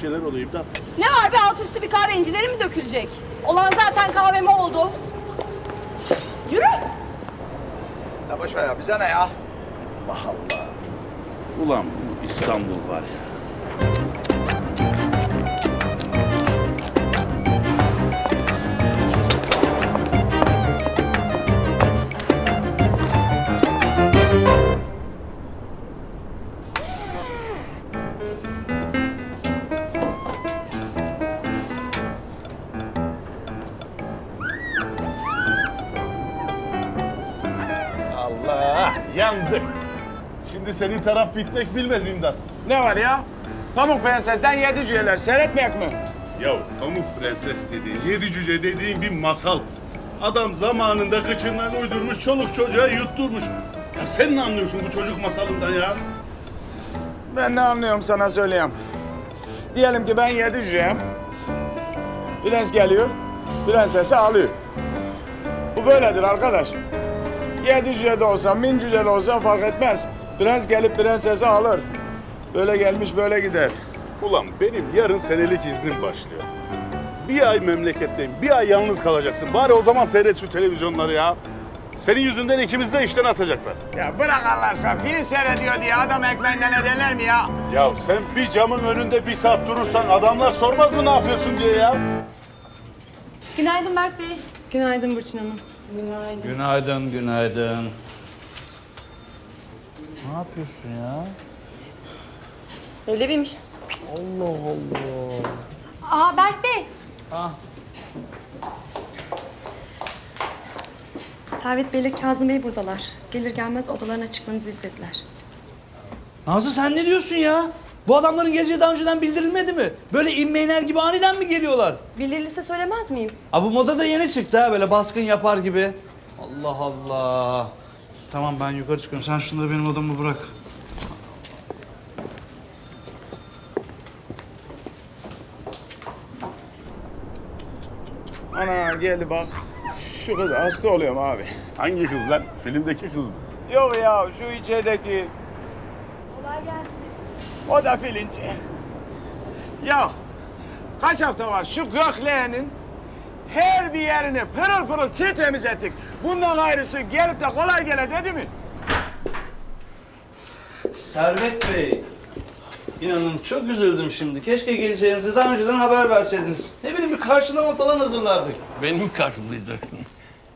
şeyler oluyor İmdat. Ne var be alt üstü bir kahve incileri mi dökülecek? Olan zaten kahveme oldu. Yürü. Ya boş ver ya bize ne ya? Allah Allah. Ulan bu İstanbul var ya. Şimdi senin taraf bitmek bilmez İmdat. Ne var ya? Pamuk Prenses'ten yedi cüceler seyretmeyek mi? Ya Pamuk Prenses dediğin, yedi cüce dediğin bir masal. Adam zamanında kıçından uydurmuş, çoluk çocuğa yutturmuş. Ya sen ne anlıyorsun bu çocuk masalından ya? Ben ne anlıyorum sana söyleyeyim. Diyelim ki ben yedi cüceyim. Prens geliyor, prensesi alıyor. Bu böyledir arkadaş. Yedi cüce de olsa, bin cüce de olsa fark etmez. Prens gelip prensesi alır. Böyle gelmiş böyle gider. Ulan benim yarın senelik iznim başlıyor. Bir ay memleketteyim, bir ay yalnız kalacaksın. Bari o zaman seyret şu televizyonları ya. Senin yüzünden ikimiz de işten atacaklar. Ya bırak Allah aşkına film seyrediyor diye adam ekmeğinden ederler mi ya? Ya sen bir camın önünde bir saat durursan adamlar sormaz mı ne yapıyorsun diye ya? Günaydın Berk Bey. Günaydın Burçin Hanım. Günaydın, günaydın. Ne yapıyorsun ya? Öyle Aa Berk Bey. Ah. Servet Bey ile Kazım Bey buradalar. Gelir gelmez odalarına çıkmanızı istediler. Nazlı sen ne diyorsun ya? Bu adamların geleceği daha önceden bildirilmedi mi? Böyle inme iner gibi aniden mi geliyorlar? Bildirilirse söylemez miyim? Ha bu moda da yeni çıktı ha böyle baskın yapar gibi. Allah Allah. Tamam ben yukarı çıkıyorum. Sen şunları benim odama bırak. Ana geldi bak. Şu kız hasta oluyorum abi. Hangi kız lan? Filmdeki kız mı? Yok ya şu içerideki. Kolay gelsin. O da filinci. Ya kaç hafta var şu gökleğenin her bir yerini pırıl pırıl tertemiz ettik. Bundan ayrısı gelip de kolay gele dedi mi? Servet Bey. İnanın çok üzüldüm şimdi. Keşke geleceğinizi daha önceden haber verseydiniz. Ne bileyim bir karşılama falan hazırlardık. Benim karşılayacaksın.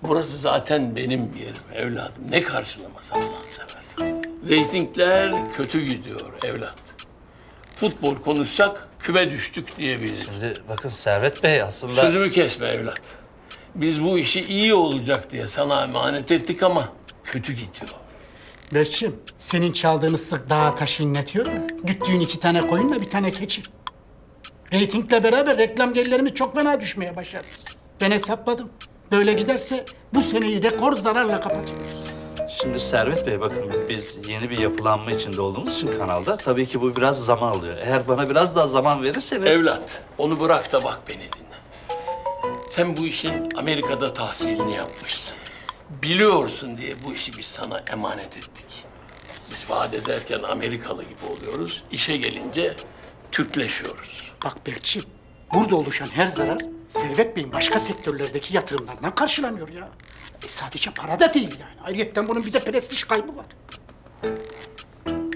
Burası zaten benim yerim evladım. Ne karşılaması Allah'ını seversen. Reytingler kötü gidiyor evlat. Futbol konuşsak küme düştük diyebiliriz. Şimdi bakın Servet Bey aslında... Sözümü kesme evlat. Biz bu işi iyi olacak diye sana emanet ettik ama kötü gidiyor. Berçim, senin çaldığın ıslık dağa taşı inletiyor da güttüğün iki tane koyunla bir tane keçi. Reytingle beraber reklam gelirlerimiz çok fena düşmeye başladı. Ben hesapladım. Böyle giderse bu seneyi rekor zararla kapatıyoruz. Şimdi Servet Bey bakın biz yeni bir yapılanma içinde olduğumuz için kanalda tabii ki bu biraz zaman alıyor. Eğer bana biraz daha zaman verirseniz... Evlat, onu bırak da bak beni dinle. Sen bu işin Amerika'da tahsilini yapmışsın. Biliyorsun diye bu işi biz sana emanet ettik. Biz vaat ederken Amerikalı gibi oluyoruz. İşe gelince Türkleşiyoruz. Bak Berkçim, burada oluşan her zarar Servet Bey'in başka sektörlerdeki yatırımlarından karşılanıyor ya. E sadece para da değil yani. Ayrıca bunun bir de prestij kaybı var.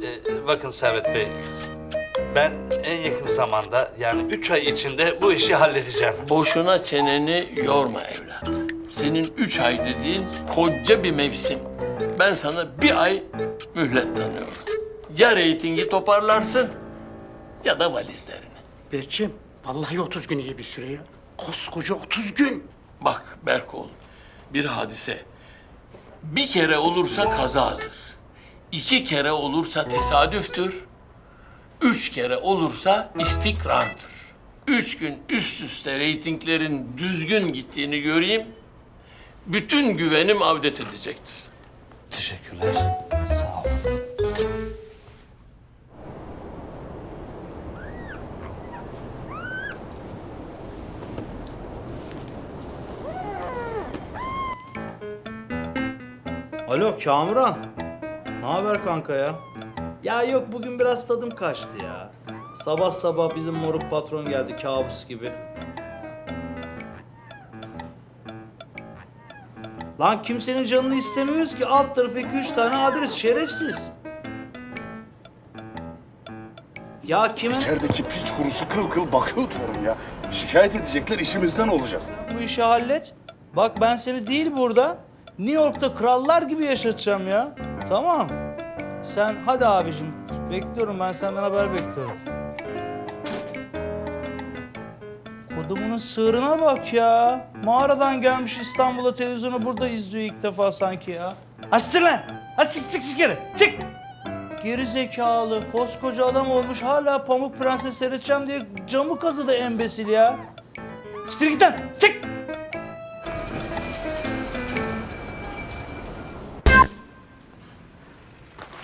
Ee, bakın Servet Bey, ben en yakın zamanda yani üç ay içinde bu işi halledeceğim. Boşuna çeneni yorma evlat. Senin üç ay dediğin koca bir mevsim. Ben sana bir ay mühlet tanıyorum. Ya reytingi toparlarsın ya da valizlerini. Berkçim, vallahi 30 gün iyi bir süre ya. Koskoca 30 gün. Bak Berkoğlu, bir hadise bir kere olursa kazadır. iki kere olursa tesadüftür. Üç kere olursa istikrardır. Üç gün üst üste reytinglerin düzgün gittiğini göreyim, bütün güvenim avdet edecektir. Teşekkürler. Alo Kamuran. Ne haber kanka ya? Ya yok bugün biraz tadım kaçtı ya. Sabah sabah bizim moruk patron geldi kabus gibi. Lan kimsenin canını istemiyoruz ki alt tarafı 2-3 tane adres şerefsiz. Ya kimin İçerideki piç kurusu kıl kıl bakıyor diyorum ya. Şikayet edecekler işimizden olacağız. bu işi hallet. Bak ben seni değil burada New York'ta krallar gibi yaşatacağım ya. Tamam. Sen hadi abicim. Bekliyorum ben senden haber bekliyorum. Kodumunun sığırına bak ya. Mağaradan gelmiş İstanbul'a televizyonu burada izliyor ilk defa sanki ya. Hastır lan! Hastır çık çık geri. Çık! Geri zekalı, koskoca adam olmuş hala Pamuk Prenses seyredeceğim diye camı kazıdı embesil ya. Siktir git lan! Çık!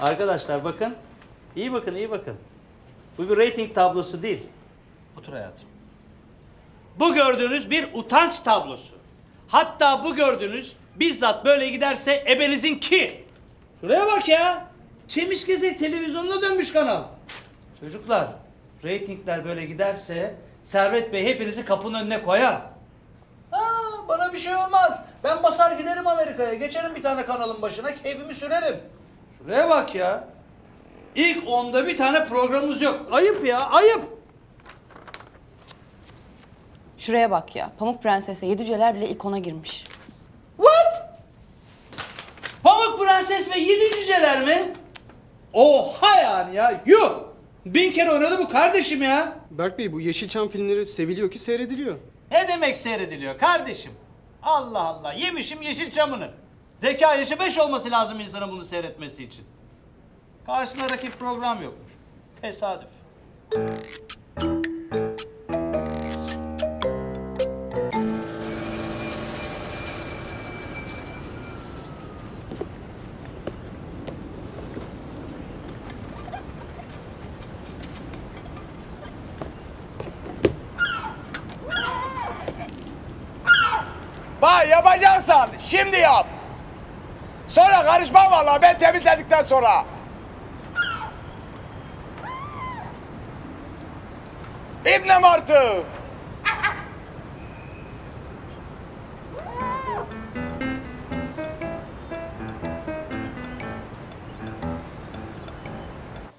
Arkadaşlar bakın. İyi bakın, iyi bakın. Bu bir rating tablosu değil. Otur hayatım. Bu gördüğünüz bir utanç tablosu. Hatta bu gördüğünüz bizzat böyle giderse ebenizin ki. Şuraya bak ya. Çemiş Gezek televizyonuna dönmüş kanal. Çocuklar, reytingler böyle giderse Servet Bey hepinizi kapının önüne koyar. Ha, bana bir şey olmaz. Ben basar giderim Amerika'ya. Geçerim bir tane kanalın başına, keyfimi sürerim. Şuraya bak ya. İlk onda bir tane programımız yok. Ayıp ya, ayıp. Şuraya bak ya. Pamuk Prenses'e yedi cüceler bile ilk ona girmiş. What? Pamuk Prenses ve Yedi Cüceler mi? Oha yani ya, yuh! Bin kere oynadı bu kardeşim ya. Berk Bey bu Yeşilçam filmleri seviliyor ki seyrediliyor. Ne demek seyrediliyor kardeşim? Allah Allah, yemişim Yeşilçam'ını. Zeka yaşı beş olması lazım insanın bunu seyretmesi için. Karşısında rakip program yokmuş. Tesadüf. Bak yapacaksan şimdi yap. Sonra karışmam vallahi ben temizledikten sonra. İbne Martı.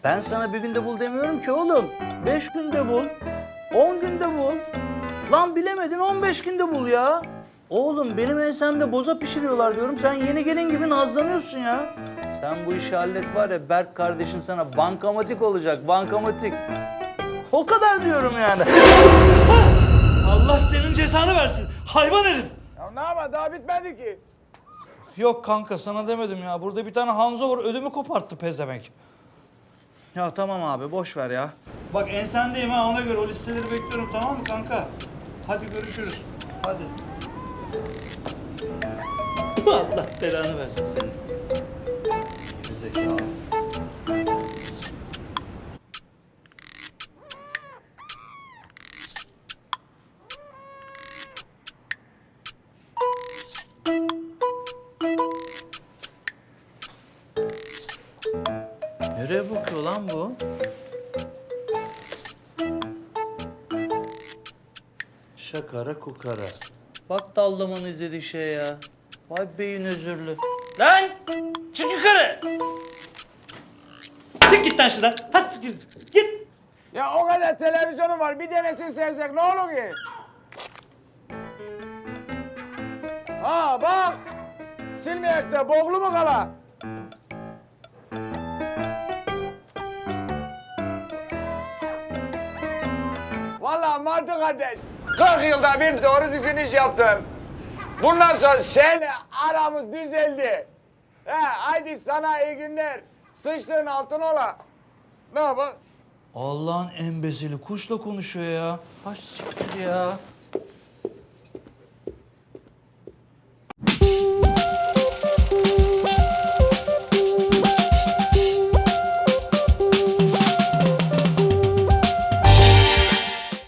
Ben sana bir günde bul demiyorum ki oğlum. Beş günde bul. On günde bul. Lan bilemedin on beş günde bul ya. Oğlum benim ensemde boza pişiriyorlar diyorum. Sen yeni gelin gibi nazlanıyorsun ya. Sen bu işi hallet var ya Berk kardeşin sana bankamatik olacak. Bankamatik. O kadar diyorum yani. Allah senin cezanı versin. Hayvan herif. Ya ne yapalım daha bitmedi ki. Yok kanka sana demedim ya. Burada bir tane Hanzo var ödümü koparttı pezevenk. Ya tamam abi boş ver ya. Bak ensendeyim ha ona göre o listeleri bekliyorum tamam mı kanka? Hadi görüşürüz. Hadi. Allah belanı versin senin. Gerizekalı. Nereye bakıyor lan bu? Şakara kukara. Bak dallamanın izlediği şey ya. Vay beyin özürlü. Lan! Çık yukarı! Çık git lan şuradan. Hadi git. Git. Ya o kadar televizyonum var bir tanesini sevsek ne olur ki? Ha bak. Silmeyek de boğulu mu kala? Vallahi Martı kardeş. 40 yılda bir doğru düzgün iş yaptın. Bundan sonra sen aramız düzeldi. He, haydi sana iyi günler. Sıçtığın altın ola. Ne yapalım? Allah'ın embezili kuşla konuşuyor ya. Baş ya.